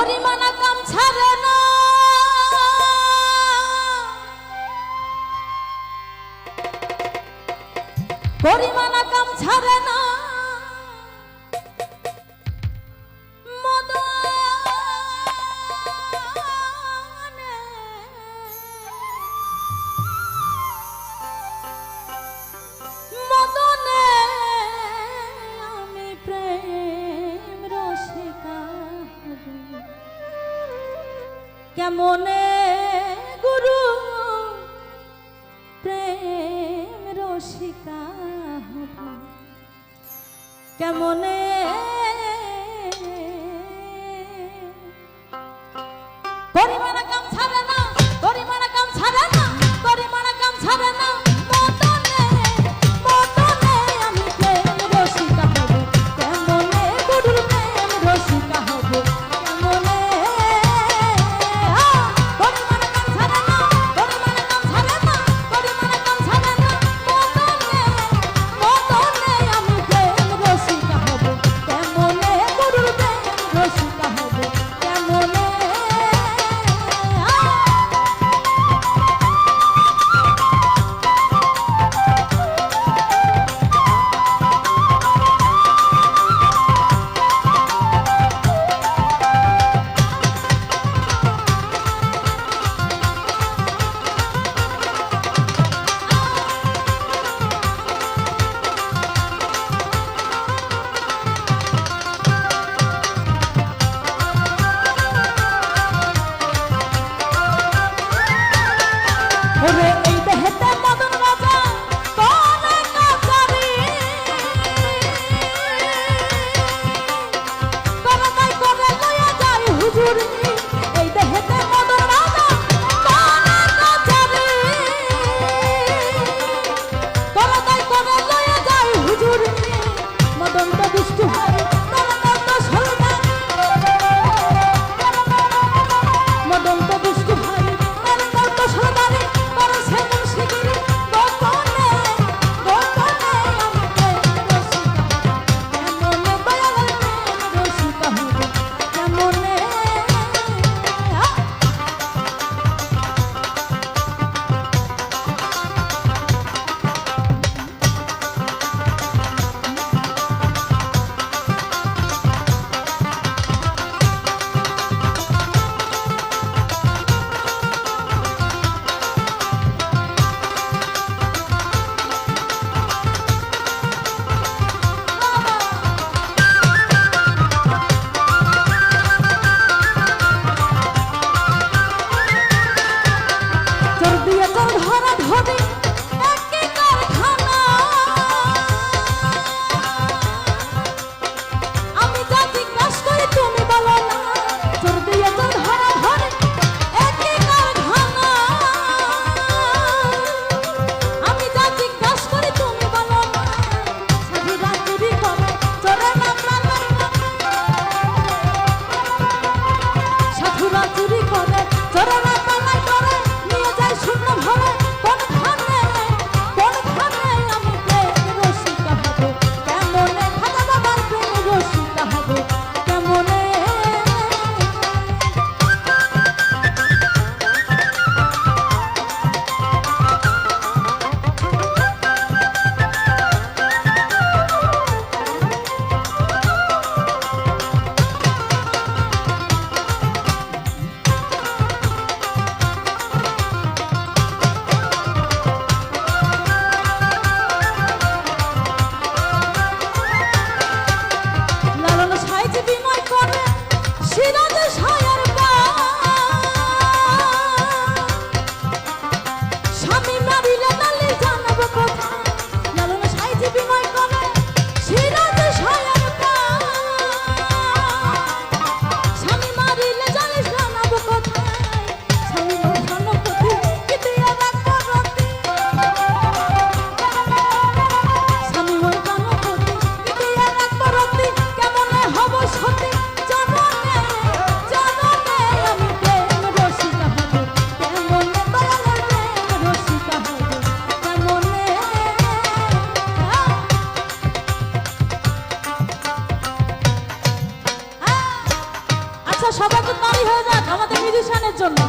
পরিমাণ কাম ছাড়ে না। কাম ছাড়ে না। কেমনে সবাই তো তালি হয়ে যাক আমাদের মিউজিশিয়ানের জন্য।